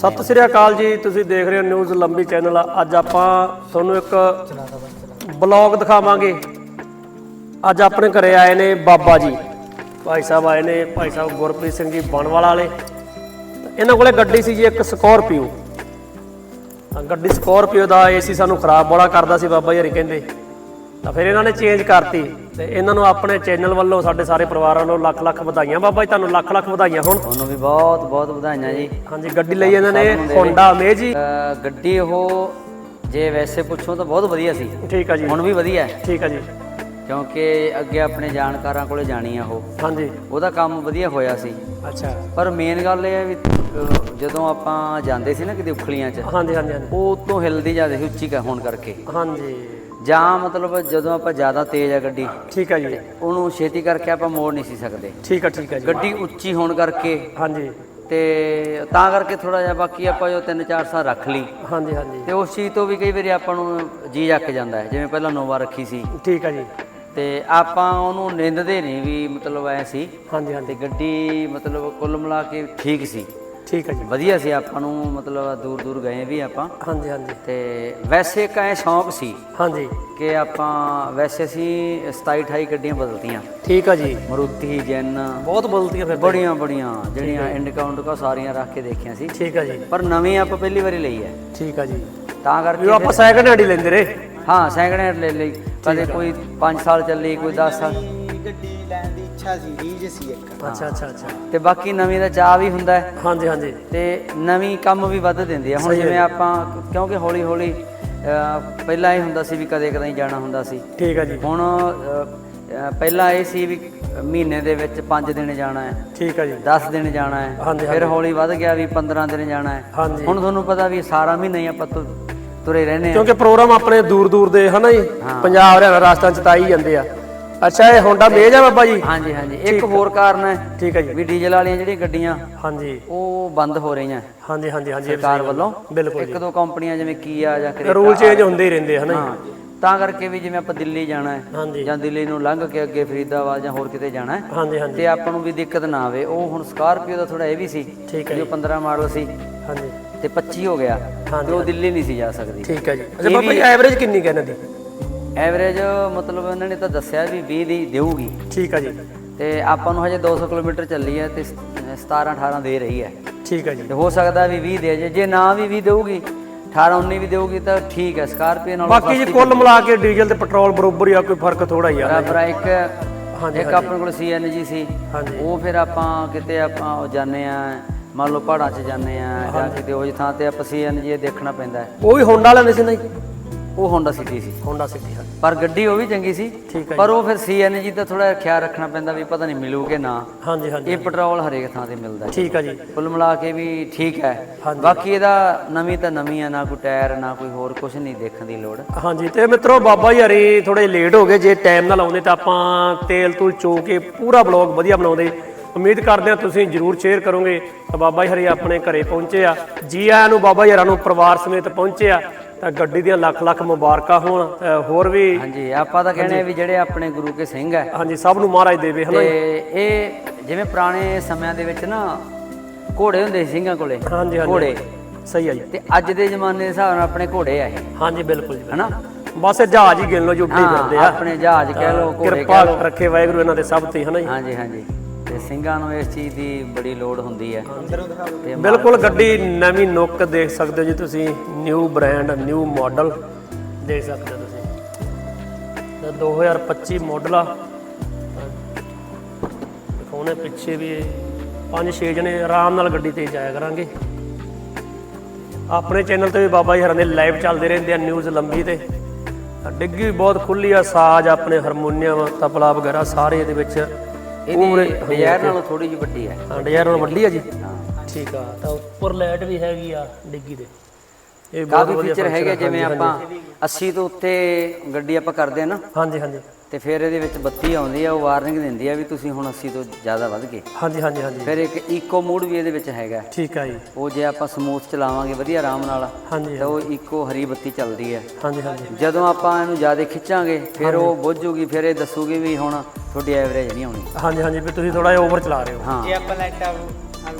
ਸਤਿ ਸ੍ਰੀ ਅਕਾਲ ਜੀ, ਤੁਸੀਂ ਦੇਖ ਰਹੇ ਹੋ ਨਿਊਜ਼ ਲੰਬੀ ਚੈਨਲ। ਅੱਜ ਆਪਾਂ ਤੁਹਾਨੂੰ ਇੱਕ ਬਲੌਗ ਦਿਖਾਵਾਂਗੇ। ਅੱਜ ਆਪਣੇ ਘਰੇ ਆਏ ਨੇ ਬਾਬਾ ਜੀ। ਭਾਈ ਸਾਹਿਬ ਆਏ ਨੇ, ਭਾਈ ਸਾਹਿਬ ਗੁਰਪ੍ਰੀਤ ਸਿੰਘ ਜੀ ਬਣਵਾਲਾ ਵਾਲੇ। ਇਹਨਾਂ ਕੋਲੇ ਗੱਡੀ ਸੀ ਜੀ ਇੱਕ ਸਕੋਰਪੀਓ। ਗੱਡੀ ਸਕੋਰਪੀਓ ਦਾ ਏਸੀ ਸਾਨੂੰ ਖਰਾਬ ਬੜਾ ਕਰਦਾ ਸੀ ਬਾਬਾ ਜੀ, ਹਰੀ ਕਹਿੰਦੇ। ਤਾਂ ਫਿਰ ਇਹਨਾਂ ਨੇ ਚੇਂਜ ਕਰਤੀ ਤੇ ਇਹਨਾਂ ਨੂੰ ਆਪਣੇ ਚੈਨਲ ਵੱਲੋਂ ਸਾਡੇ ਸਾਰੇ ਪਰਿਵਾਰ ਵੱਲੋਂ ਲੱਖ ਲੱਖ ਵਧਾਈਆਂ। ਬਾਬਾ ਜੀ ਤੁਹਾਨੂੰ ਲੱਖ ਲੱਖ ਵਧਾਈਆਂ ਹੁਣ। ਤੁਹਾਨੂੰ ਵੀ ਬਹੁਤ ਬਹੁਤ ਵਧਾਈਆਂ ਜੀ। ਹਾਂਜੀ ਗੱਡੀ ਲਈ ਇਹਨਾਂ ਨੇ ਹੋਂਡਾ ਅਮੇਜੀ ਅਹ ਗੱਡੀ ਉਹ ਜੇ ਵੈਸੇ ਪੁੱਛੋ ਤਾਂ ਬਹੁਤ ਵਧੀਆ ਸੀ। ਠੀਕ ਆ ਜੀ। ਹੁਣ ਵੀ ਵਧੀਆ ਹੈ। ਠੀਕ ਆ ਜੀ। ਕਿਉਂਕਿ ਅੱਗੇ ਆਪਣੇ ਜਾਣਕਾਰਾਂ ਕੋਲੇ ਜਾਣੀ ਆ ਉਹ। ਹਾਂਜੀ। ਉਹਦਾ ਕੰਮ ਵਧੀਆ ਹੋਇਆ ਸੀ। ਅੱਛਾ। ਪਰ ਮੇਨ ਗੱਲ ਇਹ ਹੈ ਵੀ ਜਦੋਂ ਆਪਾਂ ਜਾਂਦੇ ਸੀ ਨਾ ਕਿਤੇ ਉਖਲੀਆਂ 'ਚ ਹਾਂਜੀ ਹਾਂਜੀ ਹਾਂਜੀ। ਉਹ ਉਤੋਂ ਹਿਲਦੀ ਜਾਂਦੀ ਸੀ ਉੱਚੀ ਕ ਹੋਣ ਕਰਕੇ। ਹਾਂਜੀ। ਜਾਂ ਮਤਲਬ ਜਦੋਂ ਆਪਾਂ ਜ਼ਿਆਦਾ ਤੇਜ਼ ਆ ਗੱਡੀ ਠੀਕ ਆ ਜੀ। ਉਹਨੂੰ ਛੇਤੀ ਕਰਕੇ ਆਪਾਂ ਮੋੜ ਨਹੀਂ ਸੀ ਸਕਦੇ। ਠੀਕ ਆ ਠੀਕ ਆ ਜੀ। ਗੱਡੀ ਉੱਚੀ ਹੋਣ ਕਰਕੇ ਹਾਂਜੀ। ਤੇ ਤਾਂ ਕਰਕੇ ਥੋੜਾ ਜਿਹਾ ਬਾਕੀ ਆਪਾਂ ਜੋ 3-4 ਸਾਲ ਰੱਖ ਲਈ। ਹਾਂਜੀ ਹਾਂਜੀ। ਤੇ ਉਸ ਚੀਜ਼ ਤੋਂ ਵੀ ਕਈ ਵਾਰੀ ਆਪਾਂ ਨੂੰ ਜੀ ਅੱਕ ਜਾਂਦਾ ਹੈ। ਜਿਵੇਂ ਪਹਿਲਾਂ ਨੋਵਾ ਰੱਖੀ ਸੀ। ਠੀਕ ਆ ਜੀ। ਤੇ ਆਪਾਂ ਉਹਨੂੰ ਨਿੰਦਦੇ ਨਹੀਂ ਵੀ ਮਤਲਬ ਐ ਸੀ। ਹਾਂਜੀ ਹਾਂਜੀ। ਗੱਡੀ ਮਤਲਬ ਕੁੱਲ ਮਿਲਾ ਕੇ ਠੀਕ ਸੀ। ਠੀਕ ਆ ਜੀ। ਵਧੀਆ ਸੀ ਆਪਾਂ ਨੂੰ ਮਤਲਬ ਦੂਰ ਦੂਰ ਗਏ ਵੀ ਆਪਾਂ। ਹਾਂਜੀ ਹਾਂਜੀ। ਤੇ ਵੈਸੇ ਇੱਕ ਐ ਸ਼ੌਂਕ ਸੀ ਹਾਂਜੀ। ਕਿ ਆਪਾਂ ਵੈਸੇ ਅਸੀਂ 27 28 ਗੱਡੀਆਂ ਬਦਲਤੀਆਂ। ਠੀਕ ਆ ਜੀ। ਮਰੂਤੀ ਜੈਨ। ਬਹੁਤ ਬਦਲਤੀਆਂ ਫਿਰ। ਬੜੀਆਂ ਬੜੀਆਂ ਜਿਹੜੀਆਂ ਇੰਡਕਾਊਂਟ ਕਾ ਸਾਰੀਆਂ ਰੱਖ ਕੇ ਦੇਖੀਆਂ ਸੀ। ਠੀਕ ਆ ਜੀ। ਪਰ ਨਵੀਂ ਆਪਾਂ ਪਹਿਲੀ ਵਾਰੀ ਲਈ ਹੈ। ਠੀਕ ਆ ਜੀ। ਤਾਂ ਕਰਕੇ ਆਪਾਂ ਸੈਕਿੰਡ ਹੈਂਡ ਹੀ ਲੈਂਦੇ ਰਹੇ। ਹਾਂ ਸੈਕਿੰਡ ਹੈਂਡ ਲੈ ਲਈ। ਕਦੇ ਕੋਈ 5 ਸਾਲ ਚੱਲੀ ਕੋਈ 10 ਸਾਲ। ਇੱਛਾ ਸੀ ਰੀਝ ਸੀ ਇੱਕ। ਅੱਛਾ ਅੱਛਾ ਅੱਛਾ। ਤੇ ਬਾਕੀ ਨਵੀਂ ਦਾ ਚਾਹ ਵੀ ਹੁੰਦਾ ਹੈ। ਹਾਂਜੀ ਹਾਂਜੀ। ਤੇ ਨਵੀਂ ਕੰਮ ਵੀ ਵੱਧ ਦਿੰਦੀ ਆ। ਹੁਣ ਜਿਵੇਂ ਆਪਾਂ ਕਿਉਂਕਿ ਹੌਲੀ ਹੌਲੀ ਅਹ, ਪਹਿਲਾਂ ਇਹ ਹੁੰਦਾ ਸੀ ਵੀ ਕਦੇ ਕਦੇ ਜਾਣਾ ਹੁੰਦਾ ਸੀ। ਠੀਕ ਆ ਜੀ। ਹੁਣ ਅਹ, ਅਹ, ਪਹਿਲਾਂ ਇਹ ਸੀ ਵੀ ਮਹੀਨੇ ਦੇ ਵਿੱਚ 5 ਦਿਨ ਜਾਣਾ ਹੈ। ਠੀਕ ਆ ਜੀ। 10 ਦਿਨ ਜਾਣਾ ਹੈ। ਹਾਂਜੀ, ਫਿਰ ਹੌਲੀ ਵੱਧ ਗਿਆ ਵੀ 15 ਦਿਨ ਜਾਣਾ ਹੈ। ਹਾਂਜੀ। ਹੁਣ ਤੁਹਾਨੂੰ ਪਤਾ ਵੀ ਸਾਰਾ ਮਹੀਨਾ ਹੀ ਆਪਾਂ ਤੁ- ਤੁਰੇ ਰਹਿੰਦੇ ਆ ਕਿਉਂਕਿ ਪ੍ਰੋਗਰਾਮ ਆਪਣੇ ਦੂਰ ਦੂਰ ਦੇ ਹਨਾ ਜੀ। ਪੰਜਾਬ ਹਰਿਆਣਾ ਰਾਜਸਥਾਨ ਚ ਤਾਂ ਹੀ ਜਾਂਦੇ ਆ। ਅੱਛਾ ਇਹ ਹੋਂਡਾ ਮੇਜ ਆ ਬਾਬਾ ਜੀ? ਹਾਂਜੀ ਹਾਂਜੀ। ਇੱਕ ਹੋਰ ਕਾਰਨ ਹੈ ਠੀਕ ਆ ਜੀ। ਵੀ ਡੀਜ਼ਲ ਵਾਲੀਆਂ ਜਿਹੜੀਆਂ ਗੱਡੀਆਂ ਹਾਂਜੀ। ਉਹ ਬੰਦ ਹੋ ਰਹੀਆਂ। ਹਾਂਜੀ ਹਾਂਜੀ ਹਾਂਜੀ ਸਰਕਾਰ ਵੱਲੋਂ ਬਿਲਕੁਲ ਇੱਕ ਦੋ ਕੰਪਨੀਆਂ ਜਿਵੇਂ ਕੀਆ ਜਾਂ ਕਰੇਟਾ ਰੂਲ ਚੇਂਜ ਹੁੰਦੇ ਹੀ ਰਹਿੰਦੇ ਹਨਾ ਹਾਂ। ਤਾਂ ਕਰਕੇ ਵੀ ਜਿਵੇਂ ਆਪਾਂ ਦਿੱਲੀ ਜਾਣਾ ਹੈ ਜਾਂ ਦਿੱਲੀ ਨੂੰ ਲੰਘ ਕੇ ਅੱਗੇ ਫਰੀਦਾਬਾਦ ਜਾਂ ਹੋਰ ਕਿਤੇ ਜਾਣਾ ਹੈ ਤੇ ਆਪਾਂ ਨੂੰ ਵੀ ਦਿੱਕਤ ਨਾ ਆਵੇ। ਉਹ ਹੁਣ ਸਕਾਰਪੀਓ ਦਾ ਥੋੜਾ ਇਹ ਵੀ ਸੀ ਹੈ ਜੋ। 15 ਮਾਡਲ ਸੀ ਹਾਂਜੀ। ਤੇ 25 ਹੋ ਗਿਆ ਤੇ ਉਹ ਦਿੱਲੀ ਨਹੀਂ ਸੀ ਜਾ ਸਕਦੀ। ਠੀਕ ਹੈ ਜੀ। ਅੱਛਾ ਬਾਬਾ ਜੀ ਐਵਰੇਜ ਕਿੰਨੀ ਕਹਿ ਇਹਨਾਂ ਦੀ? ਐਵਰੇਜ ਮਤਲਬ ਇਹਨਾਂ ਨੇ ਤਾਂ ਦੱਸਿਆ ਵੀ 20 ਦੀ ਦੇਊਗੀ। ਠੀਕ ਹੈ ਜੀ। ਤੇ ਆਪਾਂ ਨੂੰ ਹਜੇ 200 ਕਿਲੋਮੀਟਰ ਚੱਲੀ ਹੈ ਤੇ 17 18 ਦੇ ਰਹੀ ਹੈ। ਠੀਕ ਹੈ ਜੀ। ਤੇ ਹੋ ਸਕਦਾ ਵੀ 20 ਦੇ ਜੇ। ਜੇ ਨਾ ਵੀ 20 ਦੇਊਗੀ 18 19 ਵੀ ਦੇਊਗੀ ਤਾਂ ਠੀਕ ਹੈ ਸਕਾਰਪੀਓ ਨਾਲ ਬਾਕੀ ਜੀ ਕੁੱਲ ਮਿਲਾ ਕੇ ਡੀਜ਼ਲ ਤੇ ਪੈਟਰੋਲ ਬਰੋਬਰ ਹੀ ਆ ਕੋਈ ਫ਼ਰਕ ਥੋੜਾ ਹੀ ਆ। ਬਰਾਬਰ ਆ ਇੱਕ ਹਾਂਜੀ, ਇੱਕ ਆਪਣੇ ਕੋਲ ਸੀਐਨਜੀ ਸੀ। ਹਾਂਜੀ। ਉਹ ਫਿਰ ਆਪਾਂ ਕਿਤੇ ਆਪਾਂ ਉਹ ਜਾਂਦੇ ਆ ਮੰਨ ਲਓ ਪਹਾੜਾਂ 'ਚ ਜਾਂਦੇ ਆ ਜਾਂ ਕਿਤੇ ਉਹ ਥਾਂ ਤੇ ਆਪਾਂ ਸੀਐਨਜੀ ਦੇਖਣਾ ਪੈਂਦਾ ਉਹ ਵੀ ਹੋਂਡਾ ਲੈਂਦੇ ਸੀ ਨਹੀਂ ਉਹ ਹੋਂਡਾ ਸਿਟੀ ਸੀ। ਹੋਂਡਾ ਸਿੱਧੀ ਹਾਂ। ਪਰ ਗੱਡੀ ਉਹ ਵੀ ਚੰਗੀ ਸੀ। ਠੀਕ ਹੈ ਪਰ ਉਹ ਫਿਰ ਸੀਐਨਜੀ ਦਾ ਥੋੜਾ ਖਿਆਲ ਰੱਖਣਾ ਪੈਂਦਾ ਵੀ ਪਤਾ ਨਹੀਂ ਮਿਲੂਗੇ ਨਾ। ਹਾਂਜੀ ਹਾਂਜੀ ਇਹ ਪੈਟਰੋਲ ਹਰੇਕ ਥਾਂ ਤੇ ਮਿਲਦਾ। ਹੈ ਠੀਕ ਹੈ ਜੀ। ਕੁੱਲ ਮਿਲਾ ਕੇ ਵੀ ਠੀਕ ਹੈ। ਬਾਕੀ ਇਹਦਾ ਨਵੀਂ ਤਾਂ ਨਵੀਂ ਆ ਨਾ ਕੋਈ ਟਾਇਰ ਨਾ ਕੋਈ ਹੋਰ ਕੁਝ ਨਹੀਂ ਦੇਖਣ ਦੀ ਲੋੜ। ਹਾਂਜੀ ਤੇ ਮਿੱਤਰੋ ਬਾਬਾ ਜੀ ਹਰੀ ਥੋੜੇ ਲੇਟ ਹੋ ਗਏ ਜੇ ਟਾਈਮ ਨਾਲ ਆਉਂਦੇ ਤਾਂ ਆਪਾਂ ਤੇਲ ਤੂਲ ਚੋ ਕੇ ਪੂਰਾ ਬਲੌਗ ਵਧੀਆ ਬਣਾਉਂਦੇ। ਉਮੀਦ ਕਰਦੇ ਹਾਂ ਤੁਸੀਂ ਜਰੂਰ ਸ਼ੇਅਰ ਕਰੋਗੇ। ਤਾਂ ਬਾਬਾ ਜੀ ਹਰੀ ਆਪਣੇ ਘਰੇ ਪਹੁੰਚੇ ਆ। ਜੀ ਆਇਆਂ ਨੂੰ ਬਾਬਾ ਜੀ ਹਰਾਂ ਨੂੰ ਪਰਿਵਾਰ ਸਮੇਤ ਪਹੁੰਚੇ ਆ। ਤਾਂ ਗੱਡੀ ਦੀਆਂ ਲੱਖ ਲੱਖ ਮੁਬਾਰਕਾਂ ਹੋਣ ਹੋਰ ਵੀ ਹਾਂਜੀ ਆਪਾਂ ਤਾਂ ਕਹਿੰਦੇ ਆ ਵੀ ਜਿਹੜੇ ਆਪਣੇ ਗੁਰੂ ਕੇ ਸਿੰਘ ਹੈ। ਹਾਂਜੀ ਸਭ ਨੂੰ ਮਹਾਰਾਜ ਦੇਵੇ ਹਨਾ। ਤੇ ਇਹ ਜਿਵੇਂ ਪੁਰਾਣੇ ਸਮਿਆਂ ਦੇ ਵਿੱਚ ਨਾ ਘੋੜੇ ਹੁੰਦੇ ਸੀ ਸਿੰਘਾਂ ਕੋਲੇ ਹਾਂਜੀ ਹਾਂਜੀ। ਘੋੜੇ। ਸਹੀ ਆ ਜੀ। ਤੇ ਅੱਜ ਦੇ ਜ਼ਮਾਨੇ ਦੇ ਹਿਸਾਬ ਨਾਲ ਆਪਣੇ ਘੋੜੇ ਆ ਇਹ। ਹਾਂਜੀ ਬਿਲਕੁਲ ਜੀ ਹਨਾ? ਬਸ ਜਹਾਜ਼ ਹੀ ਗਿਣ ਲਓ ਜੁੱਟੀ ਹਾਂ, ਫਿਰਦੇ ਆ। ਆਪਣੇ ਜਹਾਜ਼ ਕਹਿ ਲਓ ਘੋੜੇ ਕਿਰਪਾ ਕਹਿ ਲਓ। ਰੱਖੇ ਵਾਹਿਗੁਰੂ ਇਹਨਾਂ ਦੇ ਸਭ ਤੇ ਹਨਾ ਜੀ? ਹਾਂਜੀ ਹਾਂਜੀ। ਤੇ ਸਿੰਘਾਂ ਨੂੰ ਇਸ ਚੀਜ਼ ਦੀ ਬੜੀ ਲੋੜ ਹੁੰਦੀ ਹੈ। ਤੇ ਬਿਲਕੁਲ ਗੱਡੀ ਨਵੀਂ ਨੁੱਕ ਦੇਖ ਸਕਦੇ ਹੋ ਜੀ ਤੁਸੀਂ ਨਿਊ ਬ੍ਰਾਂਡ ਨਿਊ ਮਾਡਲ ਦੇਖ ਸਕਦੇ ਹੋ ਤੁਸੀਂ। ਤੇ 2025 ਮਾਡਲ ਆ। ਦਿਖਾਉਣੇ ਪਿੱਛੇ ਵੀ ਪੰਜ ਛੇ ਜਣੇ ਆਰਾਮ ਨਾਲ ਗੱਡੀ ਤੇ ਜਾਇਆ ਕਰਾਂਗੇ। ਆਪਣੇ ਚੈਨਲ ਤੇ ਵੀ ਬਾਬਾ ਜੀ ਹਰਾਂ ਦੇ ਲਾਈਵ ਚੱਲਦੇ ਰਹਿੰਦੇ ਆ ਨਿਊਜ਼ ਲੰਬੀ ਤੇ। ਡਿੱਗੀ ਬਹੁਤ ਖੁੱਲੀ ਆ ਸਾਜ਼ ਆਪਣੇ ਹਾਰਮੋਨੀਅਮ ਤਬਲਾ ਵਗੈਰਾ ਸਾਰੇ ਇਹਦੇ ਵਿੱਚ ਇਹਦੀ ਡਿਜ਼ਾਇਰ ਨਾਲੋਂ ਥੋੜੀ ਜਿਹੀ ਵੱਡੀ ਹੈ। ਹਾਂ ਡਿਜ਼ਾਇਰ ਨਾਲ ਵੱਡੀ ਆ ਜੀ। ਹਾਂ। ਠੀਕ ਆ ਤਾਂ ਉੱਪਰ ਲਾਈਟ ਵੀ ਹੈਗੀ ਆ ਡਿੱਗੀ ਦੇ ਇਹ ਬਹੁਤ ਕਾਫੀ ਵਧੀਆ ਫੀਚਰ ਹੈਗੇ function ਆ, ਜਿਵੇਂ ਹਾਂਜੀ, ਆਪਾਂ 80 ਤੋਂ ਉੱਤੇ ਗੱਡੀ ਆਪਾਂ ਕਰਦੇ ਆ ਨਾ। ਹਾਂਜੀ ਹਾਂਜੀ। ਤੇ ਫਿਰ ਇਹਦੇ ਵਿੱਚ ਬੱਤੀ ਆਉਂਦੀ ਆ ਉਹ ਵਾਰਨਿੰਗ ਦਿੰਦੀ ਆ ਵੀ ਤੁਸੀਂ ਹੁਣ 80 ਤੋਂ ਜ਼ਿਆਦਾ ਵੱਧ ਗਏ। ਹਾਂਜੀ ਹਾਂਜੀ ਹਾਂਜੀ। ਫਿਰ ਇੱਕ ਈਕੋ ਮੋਡ ਵੀ ਇਹਦੇ ਵਿੱਚ ਹੈਗਾ। ਠੀਕ ਆ ਜੀ। ਉਹ ਜੇ ਆਪਾਂ ਸਮੂਥ ਚਲਾਵਾਂਗੇ ਵਧੀਆ ਆਰਾਮ ਨਾਲ ਹਾਂਜੀ ਤਾਂ ਉਹ ਈਕੋ ਹਰੀ ਬੱਤੀ ਚੱਲਦੀ ਹੈ ਹਾਂਜੀ ਹਾਂਜੀ। ਜਦੋਂ ਆਪਾਂ ਇਹਨੂੰ ਜ਼ਿਆਦਾ ਖਿੱਚਾਂਗੇ ਫਿਰ ਉਹ ਬੁੱਝੂਗੀ ਫਿਰ ਇਹ ਦੱਸੂਗੀ ਵੀ ਹੁਣ ਤੁਹਾਡੀ ਐਵਰੇਜ ਨਹੀਂ ਆਉਣੀ। ਹਾਂਜੀ ਹਾਂਜੀ ਵੀ ਤੁਸੀਂ ਥੋੜਾ ਜਿਹਾ ਓਵਰ ਚਲਾ ਰਹੇ ਹੋ। ਹਾਂ। ਜੇ ਆਪਾਂ ਲਾਈਟਾਂ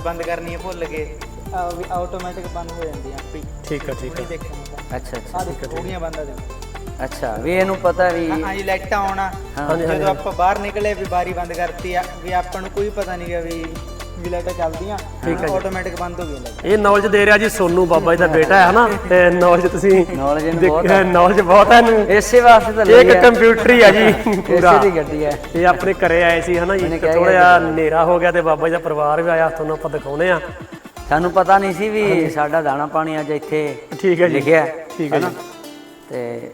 ਬੰਦ ਕਰਨੀਆਂ ਭੁੱਲ ਗਏ ਆ ਵੀ ਆਟੋਮੈਟਿਕ ਬੰਦ ਹੋ ਜਾਂਦੀ ਆ ਆਪੇ ਹੀ। ਠੀਕ ਆ ਠੀਕ ਆ ਅੱਛਾ ਅੱਛਾ। ਆ ਹੋ ਗਈਆਂ ਬੰਦ ਆ ਦੇਖੋ। ਅੱਛਾ ਵੀ ਇਹਨੂੰ ਪਤਾ ਵੀ ਹਾਂ ਜੀ ਲਾਈਟਾਂ ਆਉਣਾ। ਜਦੋਂ ਆਪਾਂ ਬਾਹਰ ਨਿਕਲੇ ਵੀ ਬਾਰੀ ਬੰਦ ਕਰਤੀ ਆ ਵੀ ਆਪਾਂ ਨੂੰ ਕੋਈ ਪਤਾ ਨਹੀਂਗਾ ਵੀ ਵੀ ਲਾਈਟਾਂ ਚੱਲਦੀਆਂ। ਆਟੋਮੈਟਿਕ ਬੰਦ ਹੋ ਗਈਆਂ ਲਾਈਟਾਂ। ਇਹ ਨੌਲੇਜ ਦੇ ਰਿਹਾ ਜੀ ਸੋਨੂ ਬਾਬਾ ਜੀ ਦਾ ਬੇਟਾ ਹੈ ਹਨਾ ਤੇ ਨੌਲੇਜ ਤੁਸੀਂ Knowledge ਇਹਨੂੰ ਬਹੁਤ ਹੈ। ਨੌਲੇਜ ਬਹੁਤ ਹੈ ਇਹਨੂੰ। ਇਸੇ ਵਾਸਤੇ ਤਾਂ ਇਹ ਲਈ ਇੱਕ ਹੈ ਕੰਪਿਊਟਰ ਹੀ ਆ ਜੀ ਪੂਰਾ ਇਸੇ ਦੀ ਗੱਡੀ ਹੈ ਇਹ ਆਪਣੇ ਘਰੇ ਆਏ ਸੀ ਹਨਾ ਜੀ ਉਹਨੇ ਤੇ ਕਿਹਾ ਥੋੜਾ ਜਿਹਾ ਹਨੇਰਾ ਹੋ ਗਿਆ ਤੇ ਬਾਬਾ ਜੀ ਦਾ ਪਰਿਵਾਰ ਵੀ ਆਇਆ ਤੁਹਾਨੂੰ ਆਪਾਂ ਦਿਖਾਉਨੇ ਆ ਸਾਨੂੰ ਪਤਾ ਨਹੀਂ ਸੀ ਵੀ ਸਾਡਾ ਦਾਣਾ ਪਾਣੀ ਅੱਜ ਇੱਥੇ ਠੀਕ ਹੈ ਜੀ। ਲਿਖਿਆ ਠੀਕ ਹੈ? ਤੇ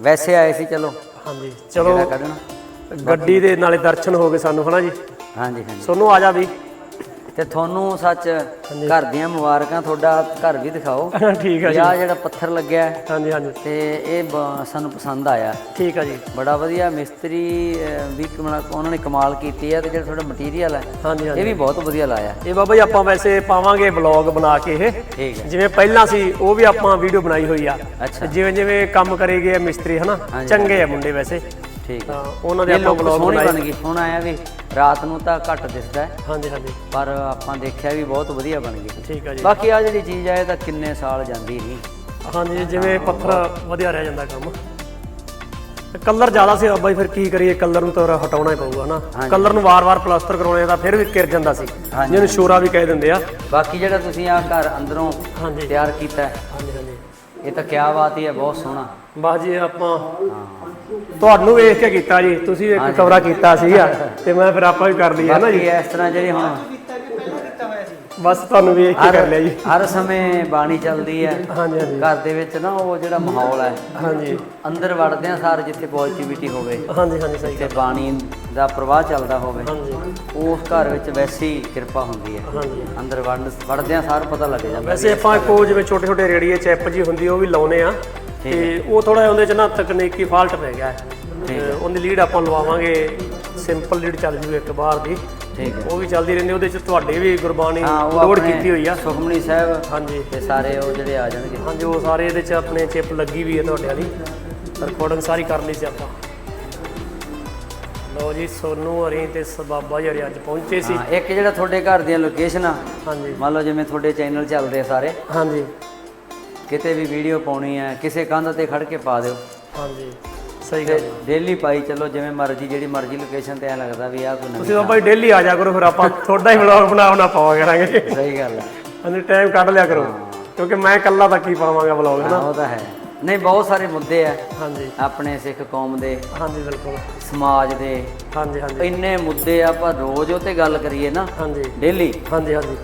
ਵੈਸੇ ਆਏ ਸੀ ਚਲੋ। ਹਾਂਜੀ ਚਲੋ। ਜਿਹੜਾ ਕੱਢਣਾ। ਗੱਡੀ ਦੇ ਨਾਲੇ ਦਰਸ਼ਨ ਹੋ ਗਏ ਸਾਨੂੰ ਹਨਾ ਜੀ? ਹਾਂਜੀ ਹਾਂਜੀ। ਸੋਨੂੰ ਆ ਜਾ ਵੀ। ਤੇ ਤੁਹਾਨੂੰ ਸੱਚ ਘਰ ਦੀਆਂ ਮੁਬਾਰਕਾਂ ਤੁਹਾਡਾ ਘਰ ਵੀ ਦਿਖਾਓ। ਠੀਕ ਹੈ ਜੀ। ਆ ਜਿਹੜਾ ਪੱਥਰ ਲੱਗਿਆ ਹੈ, ਹਾਂਜੀ ਹਾਂਜੀ। ਤੇ ਇਹ ਸਾਨੂੰ ਪਸੰਦ ਆਇਆ। ਠੀਕ ਆ ਜੀ। ਬੜਾ ਵਧੀਆ ਮਿਸਤਰੀ ਵੀ ਉਹਨਾਂ ਨੇ ਕਮਾਲ ਕੀਤੀ ਹੈ ਤੇ ਜਿਹੜਾ ਤੁਹਾਡਾ ਮਟੀਰੀਅਲ ਹੈ ਹਾਂਜੀ ਹਾਂਜੀ। ਇਹ ਵੀ ਬਹੁਤ ਵਧੀਆ ਲਾਇਆ। ਇਹ ਬਾਬਾ ਜੀ ਆਪਾਂ ਵੈਸੇ ਪਾਵਾਂਗੇ ਵਲੌਗ ਬਣਾ ਕੇ ਇਹ। ਠੀਕ ਹੈ। ਜਿਵੇਂ ਪਹਿਲਾਂ ਸੀ ਉਹ ਵੀ ਆਪਾਂ ਵੀਡੀਓ ਬਣਾਈ ਹੋਈ ਆ। ਜਿਵੇਂ ਜਿਵੇਂ ਕੰਮ ਕਰੇਗੇ ਮਿਸਤਰੀ ਹਨਾ। ਚੰਗੇ ਆ ਮੁੰਡੇ ਵੈਸੇ। ਠੀਕ ਹੈ। ਤਾਂ ਉਹਨਾਂ ਦੇ ਆਪਾਂ ਵਲੌਗ ਸੋਹਣੀ ਬਣ ਗਈ। ਹੁਣ ਆਇਆ ਵੀ ਰਾਤ ਨੂੰ ਤਾਂ ਘੱਟ ਦਿਸਦਾ ਹੈ। ਹਾਂਜੀ ਹਾਂਜੀ। ਪਰ ਆਪਾਂ ਦੇਖਿਆ ਵੀ ਬਹੁਤ ਵਧੀਆ ਬਣ ਗਈ। ਠੀਕ ਆ ਜੀ। ਬਾਕੀ ਆ ਜਿਹੜੀ ਚੀਜ਼ ਆ ਇਹ ਤਾਂ ਕਿੰਨੇ ਸਾਲ ਜਾਂਦੀ ਨਹੀਂ। ਹਾਂਜੀ ਜਿਵੇਂ ਪੱਥਰ ਵਧੀਆ ਰਹਿ ਜਾਂਦਾ ਕੰਮ। ਕਲਰ ਜ਼ਿਆਦਾ ਸੀ ਜੀ ਫਿਰ ਕੀ ਕਰੀਏ? ਕਲਰ ਨੂੰ ਤਾਂ ਹਟਾਉਣਾ ਹੀ ਪਊਗਾ ਹਨਾ ਕਲਰ ਨੂੰ ਵਾਰ-ਵਾਰ ਪਲਾਸਟਰ ਕਰਾਉਣੇ ਤਾਂ ਫਿਰ ਵੀ ਕਿਰ ਜਾਂਦਾ ਸੀ। ਜਿਹਨੂੰ ਸ਼ੋਰਾ ਵੀ ਕਹਿ ਦਿੰਦੇ ਆ। ਬਾਕੀ ਜਿਹੜਾ ਤੁਸੀਂ ਆ ਘਰ ਅੰਦਰੋਂ ਹਾਂਜੀ। ਤਿਆਰ ਕੀਤਾ ਹਾਂਜੀ ਹਾਂਜੀ। ਇਹ ਤਾਂ ਕਿਆ ਬਾਤ ਹੀ ਹੈ ਬਹੁਤ ਸੋਹਣਾ। ਬਸ ਜੀ ਆਪਾਂ ਤੁਹਾਨੂੰ ਵੇਖ ਕੇ ਕੀਤਾ ਜੀ ਤੁਸੀਂ ਇੱਕ ਕਵਰਾ ਕੀਤਾ ਸੀਗਾ ਤੇ ਮੈਂ ਫਿਰ ਆਪਾਂ ਵੀ ਕਰ ਲਈ ਹੈ ਨਾ ਬਾਕੀ ਜੀ ਇਸ ਤਰ੍ਹਾਂ ਜਿਹੜੀ ਹੁਣ ਬਸ ਤੁਹਾਨੂੰ ਵੇਖ ਕੇ ਕਰ ਲਿਆ ਜੀ। ਹਰ ਸਮੇਂ ਬਾਣੀ ਚੱਲਦੀ ਹੈ। ਹਾਂਜੀ ਹਾਂਜੀ। ਘਰ ਦੇ ਵਿੱਚ ਨਾ ਉਹ ਜਿਹੜਾ ਮਾਹੌਲ ਹੈ। ਹਾਂਜੀ। ਅੰਦਰ ਵੜਦਿਆਂ ਸਾਰ ਜਿੱਥੇ ਪੋਜ਼ਿਟਿਵਿਟੀ ਹੋਵੇ। ਹਾਂਜੀ ਹਾਂਜੀ ਸਹੀ ਤੇ ਬਾਣੀ ਦਾ ਪ੍ਰਵਾਹ ਚੱਲਦਾ ਹੋਵੇ। ਹਾਂਜੀ। ਉਸ ਘਰ ਵਿੱਚ ਵੈਸੇ ਕਿਰਪਾ ਹੁੰਦੀ ਹੈ। ਹਾਂਜੀ। ਅੰਦਰ ਵੜ ਵੜਦਿਆਂ ਸਾਰ ਪਤਾ ਲੱਗ ਜਾਂਦਾ ਵੈਸੇ ਆਪਾਂ ਕੋ ਜਿਵੇਂ ਛੋਟੇ ਛੋਟੇ ਰੇੜੀਏ ਚਿੱਪ ਜੀ ਹੁੰਦੀ ਉਹ ਵੀ ਲਾਉਨੇ ਆ। ਤੇ ਉਹ ਥੋੜਾ ਉਹਦੇ ਚ ਨਾ ਤਕਨੀਕੀ ਫਾਲਟ ਪੈ ਗਿਆ। ਉਹਦੀ ਲੀਡ ਆਪਾਂ ਲਵਾਵਾਂਗੇ। ਸਿੰਪਲ ਲੀਡ ਚੱਲ ਜੂ ਇੱਕ ਬਾਹਰ ਦੀ। ਠੀਕ ਹੈ। ਉਹ ਵੀ ਚੱਲਦੀ ਰਹਿੰਦੀ ਉਹਦੇ ਚ ਤੁਹਾਡੇ ਵੀ ਗੁਰਬਾਣੀ ਹਾਂ ਉਹ ਲੋਡ ਆਪਣੇ ਕੀਤੀ ਹੋਈ ਆ। ਸੁਖਮਨੀ ਸਾਹਿਬ ਹਾਂਜੀ। ਤੇ ਸਾਰੇ ਉਹ ਜਿਹੜੇ ਆ ਜਾਣਗੇ। ਹਾਂਜੀ ਉਹ ਸਾਰੇ ਇਹਦੇ ਚ ਆਪਣੇ ਚਿਪ ਲੱਗੀ ਵੀ ਹੈ ਤੁਹਾਡੇ ਵਾਲੀ। ਰਿਕਾਰਡਿੰਗ ਸਾਰੀ ਕਰ ਲਈ ਸੀ ਆਪਾਂ। ਲੋ ਜੀ ਸੋਨੂ ਹਰੀ ਤੇ ਸ- ਬਾਬਾ ਜੀ ਹਰੀ ਅੱਜ ਪਹੁੰਚੇ ਸੀ। ਹਾਂ ਇੱਕ ਜਿਹੜਾ ਤੁਹਾਡੇ ਘਰ ਦੀਆਂ ਲੋਕੇਸ਼ਨਾਂ ਹਾਂਜੀ। ਮੰਨ ਲਓ ਜਿਵੇਂ ਤੁਹਾਡੇ ਚੈਨਲ ਚੱਲਦੇ ਆ ਸਾਰੇ। ਹਾਂਜੀ। ਕਿਤੇ ਵੀ ਵੀਡੀਓ ਪਾਉਣੀ ਹੈ ਕਿਸੇ ਕੰਧ ਤੇ ਖੜ ਕੇ ਪਾ ਦਿਓ। ਹਾਂਜੀ। ਸਹੀ ਤੇ ਗੱਲ। ਡੇਲੀ ਪਾਈ ਚੱਲੋ ਜਿਵੇਂ ਮਰਜ਼ੀ ਜਿਹੜੀ ਮਰਜ਼ੀ ਲੋਕੇਸ਼ਨ ਤੇ ਐ ਲੱਗਦਾ ਵੀ ਆ ਕੋਈ ਨਵੀਂ ਤੁਸੀਂ ਬਾਬਾ ਜੀ ਡੇਲੀ ਆ ਜਾ ਕਰੋ ਫਿਰ ਆਪਾਂ ਤੁਹਾਡਾ ਹੀ ਵਲੌਗ ਬਣਾ ਬਣਾ ਪਾਵਾ ਕਰਾਂਗੇ ਸਹੀ ਗੱਲ ਹੈ। ਹਾਂਜੀ ਟਾਈਮ ਕੱਢ ਲਿਆ ਕਰੋ। ਕਿਉਂਕਿ ਮੈਂ ਇਕੱਲਾ ਤਾਂ ਕੀ ਪਾਵਾਂਗਾ ਵਲੌਗ ਹਨਾ ਉਹ ਤਾਂ ਹੈ। ਨਹੀਂ ਬਹੁਤ ਸਾਰੇ ਮੁੱਦੇ ਆ। ਹਾਂਜੀ। ਆਪਣੇ ਸਿੱਖ ਕੌਮ ਦੇ ਹਾਂਜੀ ਬਿਲਕੁਲ। ਸਮਾਜ ਦੇ। ਹਾਂਜੀ ਹਾਂਜੀ। ਇੰਨੇ ਮੁੱਦੇ ਆ ਆਪਾਂ ਰੋਜ਼ ਉਹ ਤੇ ਗੱਲ ਕਰੀਏ ਨਾ। ਹਾਂਜੀ। ਡੇਲੀ ਹਾਂਜੀ ਹਾਂਜੀ।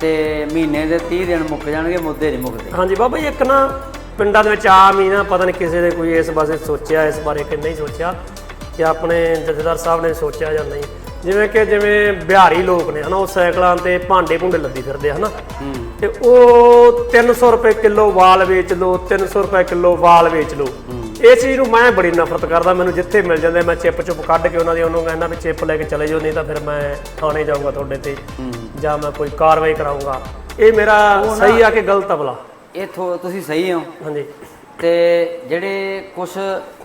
ਤੇ ਮਹੀਨੇ ਦੇ 30 ਦਿਨ ਮੁੱਕ ਜਾਣਗੇ ਮੁੱਦੇ ਨਹੀਂ ਮੁੱਕਦੇ। ਹਾਂਜੀ ਬਾਬਾ ਜੀ ਇੱਕ ਨਾ ਪਿੰਡਾਂ ਦੇ ਵਿੱਚ ਆਮ ਹੀ ਨਾ ਪਤਾ ਨਹੀਂ ਕਿਸੇ ਨੇ ਕੋਈ ਇਸ ਬਾਰੇ ਸੋਚਿਆ ਇਸ ਬਾਰੇ ਕਿ ਨਹੀਂ ਸੋਚਿਆ ਕਿ ਆਪਣੇ ਜਥੇਦਾਰ ਸਾਹਿਬ ਨੇ ਸੋਚਿਆ ਜਾਂ ਨਹੀਂ। ਜਿਵੇਂ ਕਿ ਜਿਵੇਂ ਬਿਹਾਰੀ ਲੋਕ ਨੇ ਹਨਾ ਉਹ ਸਾਈਕਲਾਂ ਤੇ ਭਾਂਡੇ ਭੁੰਡੇ ਲੱਦੀ ਫਿਰਦੇ ਹਨਾ। ਤੇ ਉਹ 300 ਰੁਪਏ ਕਿਲੋ ਵਾਲ ਵੇਚ ਲਓ 300 ਰੁਪਏ ਕਿਲੋ ਵਾਲ ਵੇਚ ਲਓ। ਇਸ ਚੀਜ਼ ਨੂੰ ਮੈਂ ਬੜੀ ਨਫ਼ਰਤ ਕਰਦਾ ਮੈਨੂੰ ਜਿੱਥੇ ਮਿਲ ਜਾਂਦੇ ਮੈਂ ਚਿੱਪ ਚੁੱਪ ਕੱਢ ਕੇ ਉਹਨਾਂ ਦੀ ਉਹਨੂੰ ਕਹਿੰਦਾ ਵੀ ਚਿੱਪ ਲੈ ਕੇ ਚਲੇ ਜਾਓ ਨਹੀਂ ਤਾਂ ਫਿਰ ਮੈਂ ਥਾਣੇ ਜਾਊਂਗਾ ਤੁਹਾਡੇ ਤੇ ਜਾਂ ਮੈਂ ਕੋਈ ਕਾਰਵਾਈ ਕਰਾਊਂਗਾ। ਇਹ ਮੇਰਾ ਸਹੀ ਆ ਕਿ ਗਲਤ ਆ ਭਲਾ ਇਹ ਥੋ- ਤੁਸੀਂ ਸਹੀ ਹੋ। ਹਾਂਜੀ। ਤੇ ਜਿਹੜੇ ਕੁਝ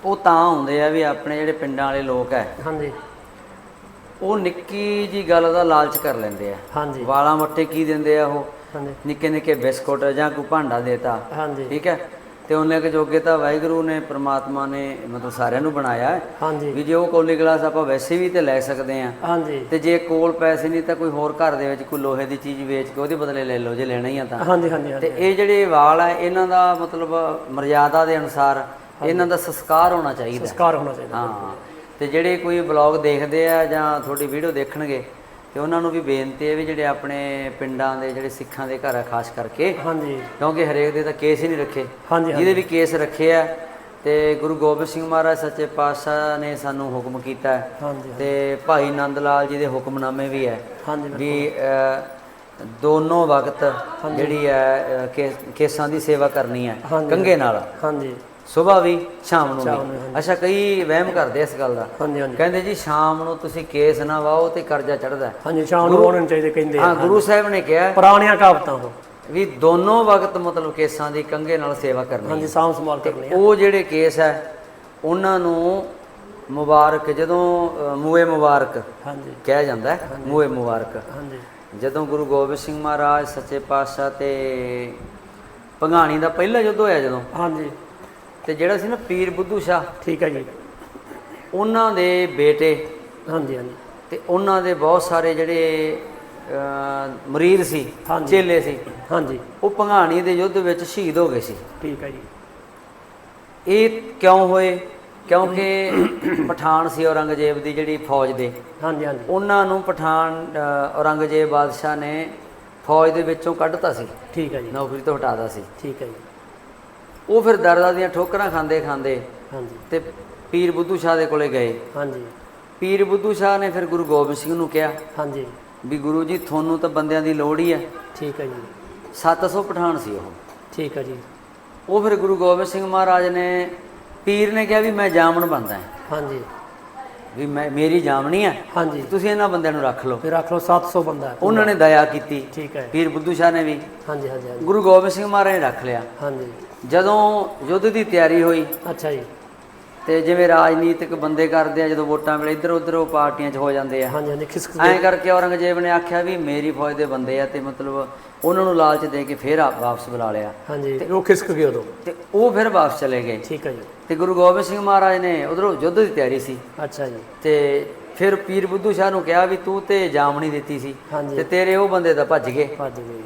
ਉਹ ਤਾਂ ਆਉਂਦੇ ਆ ਵੀ ਆਪਣੇ ਜਿਹੜੇ ਪਿੰਡਾਂ ਵਾਲੇ ਲੋਕ ਐ ਹਾਂਜੀ। ਉਹ ਨਿੱਕੀ ਜੀ ਗੱਲ ਦਾ ਲਾਲਚ ਕਰ ਲੈਂਦੇ ਆ। ਹਾਂਜੀ। ਵਾਲਾਂ ਮੱਟੇ ਕੀ ਦਿੰਦੇ ਆ ਉਹ? ਹਾਂਜੀ। ਨਿੱਕੇ ਨਿੱਕੇ ਬਿਸਕੁਟ ਜਾਂ ਕੋਈ ਭਾਂਡਾ ਦੇਤਾ। ਹਾਂਜੀ। ਠੀਕ ਹੈ? ਤੇ ਉਹਨੇ ਕਿ ਜੋਗੇ ਤਾਂ ਵਾਹਿਗੁਰੂ ਨੇ ਪ੍ਰਮਾਤਮਾ ਨੇ ਮਤਲਬ ਸਾਰਿਆਂ ਨੂੰ ਬਣਾਇਆ ਹੈ। ਹਾਂਜੀ। ਵੀ ਜੇ ਉਹ ਕੋਲੀ ਗਲਾਸ ਆਪਾਂ ਵੈਸੇ ਵੀ ਤੇ ਲੈ ਸਕਦੇ ਆ ਹਾਂਜੀ। ਤੇ ਜੇ ਕੋਲ ਪੈਸੇ ਨਹੀਂ ਤਾਂ ਕੋਈ ਹੋਰ ਘਰ ਦੇ ਵਿੱਚ ਕੋਈ ਲੋਹੇ ਦੀ ਚੀਜ਼ ਵੇਚ ਕੇ ਉਹਦੇ ਬਦਲੇ ਲੈ ਲਓ ਜੇ ਲੈਣਾ ਹੀ ਆ ਤਾਂ। ਹਾਂਜੀ ਹਾਂਜੀ ਹਾਂਜੀ। ਤੇ ਇਹ ਜਿਹੜੇ ਵਾਲ ਆ ਇਹਨਾਂ ਦਾ ਮਤਲਬ ਮਰਿਆਦਾ ਦੇ ਅਨੁਸਾਰ ਇਹਨਾਂ ਦਾ ਸੰਸਕਾਰ ਹੋਣਾ ਚਾਹੀਦਾ। ਸੰਸਕਾਰ ਹੋਣਾ ਚਾਹੀਦਾ। ਹਾਂ। ਤੇ ਜਿਹੜੇ ਕੋਈ ਬਲੌਗ ਦੇਖਦੇ ਆ ਜਾਂ ਤੁਹਾਡੀ ਵੀਡੀਓ ਦੇਖਣਗੇ ਤੇ ਉਹਨਾਂ ਨੂੰ ਵੀ ਬੇਨਤੀ ਹੈ ਵੀ ਜਿਹੜੇ ਆਪਣੇ ਪਿੰਡਾਂ ਦੇ ਜਿਹੜੇ ਸਿੱਖਾਂ ਦੇ ਘਰ ਆ ਖਾਸ ਕਰਕੇ। ਹਾਂਜੀ। ਕਿਉਂਕਿ ਹਰੇਕ ਦੇ ਤਾਂ ਕੇਸ ਹੀ ਨਹੀਂ ਰੱਖੇ। ਹਾਂਜੀ ਜਿਹਦੇ ਵੀ ਕੇਸ ਰੱਖੇ ਆ ਤੇ ਗੁਰੂ ਗੋਬਿੰਦ ਸਿੰਘ ਮਹਾਰਾਜ ਸੱਚੇ ਪਾਤਸ਼ਾਹ ਨੇ ਸਾਨੂੰ ਹੁਕਮ ਕੀਤਾ ਹੈ। ਹਾਂਜੀ ਤੇ ਭਾਈ ਨੰਦ ਲਾਲ ਜੀ ਦੇ ਹੁਕਮਨਾਮੇ ਵੀ ਹੈ ਹਾਂਜੀ ਵੀ ਦੋਨੋਂ ਵਕਤ ਜਿਹੜੀ ਹੈ ਕੇਸਾਂ ਦੀ ਸੇਵਾ ਕਰਨੀ ਹੈ। ਕੰਗੇ ਨਾਲ। ਹਾਂਜੀ। ਸਵੇਰ ਵੀ ਸ਼ਾਮ ਨੂੰ ਸ਼ਾਮ ਵੀ ਅੱਛਾ ਕਈ ਵਹਿਮ ਕਰਦੇ ਇਸ ਗੱਲ ਦਾ। ਹਾਂਜੀ ਹਾਂਜੀ। ਕਹਿੰਦੇ ਜੀ ਸ਼ਾਮ ਨੂੰ ਤੁਸੀਂ ਕੇਸ ਨਾ ਵਾਓ ਤੇ ਕਰਜ਼ਾ ਚੜਦਾ ਹਾਂਜੀ ਸ਼ਾਮ ਨੂੰ ਆਉਣੇ ਚਾਹੀਦੇ ਕਹਿੰਦੇ ਆ। ਹਾਂ ਗੁਰੂ ਸਾਹਿਬ ਨੇ ਕਿਹਾ ਪੁਰਾਣੀਆਂ ਕਹਾਵਤਾਂ ਉਹ। ਵੀ ਦੋਨੋਂ ਵਕਤ ਮਤਲਬ ਕੇਸਾਂ ਦੀ ਕੰਗੇ ਨਾਲ ਸੇਵਾ ਕਰਨੀ ਹਾਂਜੀ ਸਾਂਭ ਸੰਭਾਲ ਕਰਨੀ ਆ ਉਹ ਜਿਹੜੇ ਕੇਸ ਹੈ ਉਹਨਾਂ ਨੂੰ ਮੁਬਾਰਕ ਜਦੋਂ ਅ, ਮੂਏ ਮੁਬਾਰਕ ਹਾਂਜੀ। ਕਿਹਾ ਜਾਂਦਾ ਹੈ ਮੂਏ ਮੁਬਾਰਕ। ਹਾਂਜੀ। ਜਦੋਂ ਗੁਰੂ ਗੋਬਿੰਦ ਸਿੰਘ ਮਹਾਰਾਜ ਸੱਚੇ ਪਾਤਸ਼ਾਹ ਤੇ ਭੰਗਾਣੀ ਦਾ ਪਹਿਲਾ ਯੁੱਧ ਹੋਇਆ ਜਦੋਂ ਹਾਂਜੀ। ਤੇ ਜਿਹੜਾ ਸੀ ਨਾ ਪੀਰ ਬੁੱਧੂ ਸ਼ਾਹ ਠੀਕ ਹੈ ਜੀ। ਉਹਨਾਂ ਦੇ ਬੇਟੇ ਹਾਂਜੀ ਹਾਂਜੀ। ਤੇ ਉਹਨਾਂ ਦੇ ਬਹੁਤ ਸਾਰੇ ਜਿਹੜੇ ਮੁਰੀਦ ਸੀ। ਚੇਲੇ ਸੀ ਹਾਂਜੀ। ਉਹ ਭੰਗਾਣੀ ਦੇ ਯੁੱਧ ਵਿੱਚ ਸ਼ਹੀਦ ਹੋ ਗਏ ਸੀ। ਠੀਕ ਹੈ ਜੀ। ਇਹ ਕਿਉਂ ਹੋਏ? ਕਿਉਂਕਿ ਪਠਾਨ ਸੀ ਔਰੰਗਜ਼ੇਬ ਦੀ ਜਿਹੜੀ ਫੌਜ ਦੇ। ਹਾਂਜੀ ਹਾਂਜੀ। ਉਹਨਾਂ ਨੂੰ ਪਠਾਨ ਔਰੰਗਜ਼ੇਬ ਬਾਦਸ਼ਾਹ ਨੇ ਫੌਜ ਦੇ ਵਿੱਚੋਂ ਕੱਢਤਾ ਸੀ। ਠੀਕ ਹੈ ਜੀ। ਨੌਕਰੀ ਤੋਂ ਹਟਾਦਾ ਸੀ। ਠੀਕ ਹੈ ਜੀ। ਉਹ ਫਿਰ ਦਰਦਾਂ ਦੀਆਂ ਠੋਕਰਾਂ ਖਾਂਦੇ ਖਾਂਦੇ ਹਾਂਜੀ। ਤੇ ਪੀਰ ਬੁੱਧੂ ਸ਼ਾਹ ਦੇ ਕੋਲੇ ਗਏ। ਹਾਂਜੀ। ਪੀਰ ਬੁੱਧੂ ਸ਼ਾਹ ਨੇ ਫਿਰ ਗੁਰੂ ਗੋਬਿੰਦ ਸਿੰਘ ਨੂੰ ਕਿਹਾ ਹਾਂਜੀ। ਵੀ ਗੁਰੂ ਜੀ ਤੁਹਾਨੂੰ ਤਾਂ ਬੰਦਿਆਂ ਦੀ ਲੋੜ ਹੀ ਹੈ ਠੀਕ ਹੈ ਜੀ। 700 ਪਠਾਨ ਸੀ ਉਹ। ਠੀਕ ਹੈ ਜੀ। ਉਹ ਫਿਰ ਗੁਰੂ ਗੋਬਿੰਦ ਸਿੰਘ ਮਹਾਰਾਜ ਨੇ ਪੀਰ ਨੇ ਕਿਹਾ ਵੀ ਮੈਂ ਜਾਮਣ ਬੰਦਾ ਹਾਂਜੀ। ਵੀ ਮੈਂ ਮੇਰੀ ਜਾਮਣੀ ਹੈ ਹਾਂਜੀ। ਤੁਸੀਂ ਇਹਨਾਂ ਬੰਦਿਆਂ ਨੂੰ ਰੱਖ ਲਓ। ਫਿਰ ਰੱਖ ਲਓ 700 ਬੰਦਾ। ਉਹਨਾਂ ਨੇ ਦਇਆ ਕੀਤੀ। ਠੀਕ ਹੈ। ਪੀਰ ਬੁੱਧੂ ਸ਼ਾਹ ਨੇ ਵੀ ਹਾਂਜੀ ਹਾਂਜੀ। ਗੁਰੂ ਗੋਬਿੰਦ ਸਿੰਘ ਮਹਾਰਾਜ ਨੇ ਰੱਖ ਲਿਆ। ਹਾਂਜੀ। ਜਦੋਂ ਯੁੱਧ ਦੀ ਤਿਆਰੀ ਹੋਈ ਅੱਛਾ ਜੀ। ਤੇ ਜਿਵੇਂ ਰਾਜਨੀਤਿਕ ਬੰਦੇ ਕਰਦੇ ਆ ਜਦੋਂ ਵੋਟਾਂ ਵੇਲੇ ਇੱਧਰ ਉੱਧਰ ਉਹ ਪਾਰਟੀਆਂ 'ਚ ਹੋ ਜਾਂਦੇ ਆ। ਹਾਂਜੀ ਹਾਂਜੀ ਖਿਸਕ ਐਂ ਕਰਕੇ ਔਰੰਗਜ਼ੇਬ ਨੇ ਆਖਿਆ ਵੀ ਮੇਰੀ ਫੌਜ ਦੇ ਬੰਦੇ ਆ ਤੇ ਮਤਲਬ ਉਹਨਾਂ ਨੂੰ ਲਾਲਚ ਦੇ ਕੇ ਫੇਰ ਵਾਪਸ ਬੁਲਾ ਲਿਆ। ਹਾਂਜੀ। ਉਹ ਖਿਸਕ ਗਏ ਉਦੋਂ। ਤੇ ਉਹ ਫਿਰ ਵਾਪਸ ਚਲੇ ਗਏ। ਠੀਕ ਹੈ ਜੀ। ਤੇ ਗੁਰੂ ਗੋਬਿੰਦ ਸਿੰਘ ਮਹਾਰਾਜ ਨੇ ਉਧਰੋਂ ਯੁੱਧ ਦੀ ਤਿਆਰੀ ਸੀ। ਅੱਛਾ ਜੀ। ਤੇ ਫਿਰ ਪੀਰ ਬੁੱਧੂ ਸ਼ਾਹ ਨੂੰ ਕਿਹਾ ਵੀ ਤੂੰ ਤੇ ਜਾਮਣੀ ਦਿੱਤੀ ਸੀ। ਤੇ ਤੇਰੇ ਉਹ ਬੰਦੇ ਤਾਂ ਭੱਜ ਗਏ। ਭੱਜ ਗਏ।